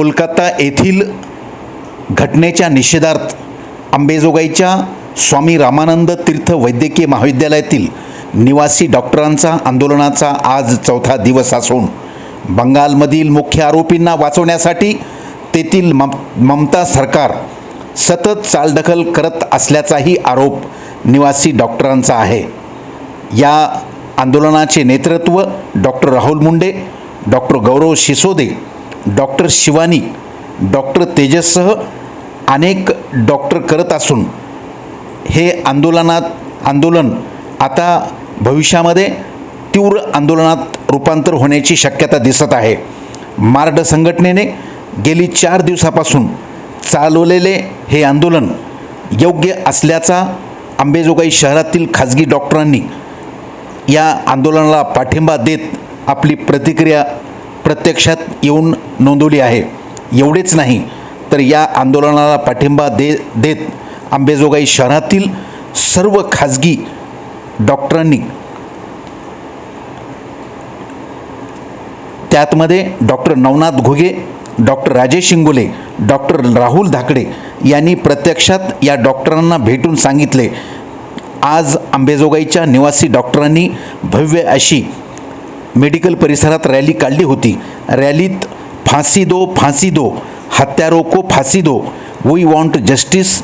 कोलकाता येथील घटनेच्या निषेधार्थ अंबेजोगाईच्या स्वामी रामानंद तीर्थ वैद्यकीय महाविद्यालयातील निवासी डॉक्टरांचा आंदोलनाचा आज चौथा दिवस असून बंगालमधील मुख्य आरोपींना वाचवण्यासाठी तेथील मम ममता सरकार सतत चालढकल करत असल्याचाही आरोप निवासी डॉक्टरांचा आहे. या आंदोलनाचे नेतृत्व doctor Rahul Munde doctor Gaurav Shisode doctor Shivani doctor तेजससह अनेक डॉक्टर करत असून हे आंदोलनात आंदोलन आता भविष्यामध्ये तीव्र आंदोलनात रूपांतर होण्याची शक्यता दिसत आहे. मार्ड संघटनेने गेली चार दिवसापासून चालवलेले हे आंदोलन योग्य असल्याचा अंबेजोगाई शहरातील खाजगी डॉक्टरांनी या आंदोलनाला पाठिंबा देत आपली प्रतिक्रिया प्रत्यक्षात येऊन नोंदवली आहे. एवढेच नाही तर या आंदोलनाला पाठिंबा दे देत आंबेजोगाई शहरातील सर्व खाजगी डॉक्टरांनी त्यातमध्ये doctor Navnath Ghuge doctor Rajesh Ingole doctor Rahul Dhakade यांनी प्रत्यक्षात या डॉक्टरांना भेटून सांगितले. आज आंबेजोगाईच्या निवासी डॉक्टरांनी भव्य अशी मेडिकल परिसरात रॅली काढली होती. रॅलीत फांसी दो फांसी दो हत्यारो को फांसी दो. वी वॉन्ट जस्टिस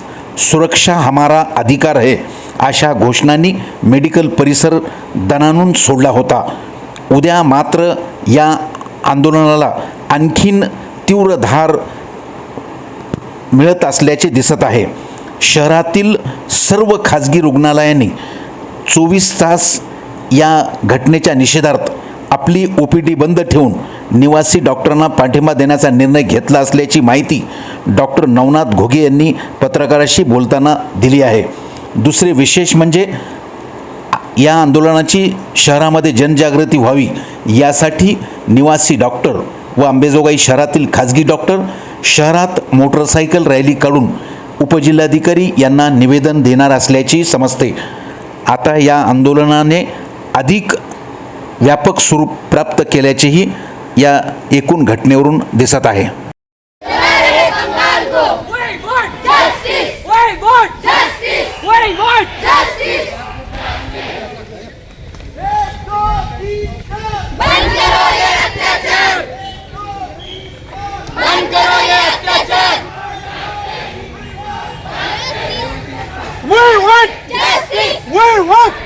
सुरक्षा हमारा अधिकार है अशा घोषणांनी मेडिकल परिसर दणानून सोडला होता. उद्या मात्र या आंदोलनाला आणखीन तीव्र धार मिळत असल्याचे दिसत आहे. शहरातील सर्व खाजगी रुग्णालयांनी चोवीस तास या घटनेच्या निषेधार्थ आपली ओ पी डी बंद ठेवून निवासी डॉक्टरांना पाठिंबा देण्याचा निर्णय घेतला असल्याची माहिती डॉक्टर नवनाथ घोगे यांनी पत्रकाराशी बोलताना दिली आहे. दुसरे विशेष म्हणजे या आंदोलनाची शहरामध्ये जनजागृती व्हावी यासाठी निवासी डॉक्टर व अंबेजोगाई शहरातील खाजगी डॉक्टर शहरात मोटरसायकल रॅली काढून उपजिल्हाधिकारी यांना निवेदन देणार असल्याची समजते. आता या आंदोलनाने अधिक व्यापक स्वरूप प्राप्त केल्याचेही या एकूण घटनेवरून दिसत आहे We want justice. We want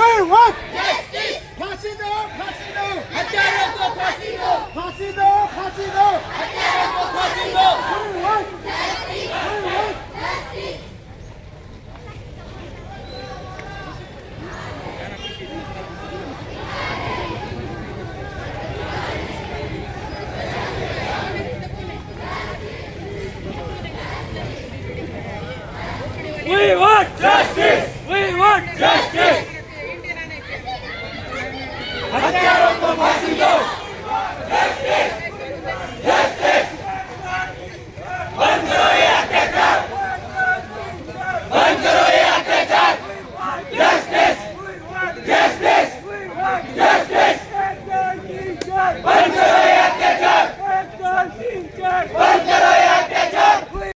Where? What? Justice! Pasino! Pasino! What? Justice! We want justice! We want justice!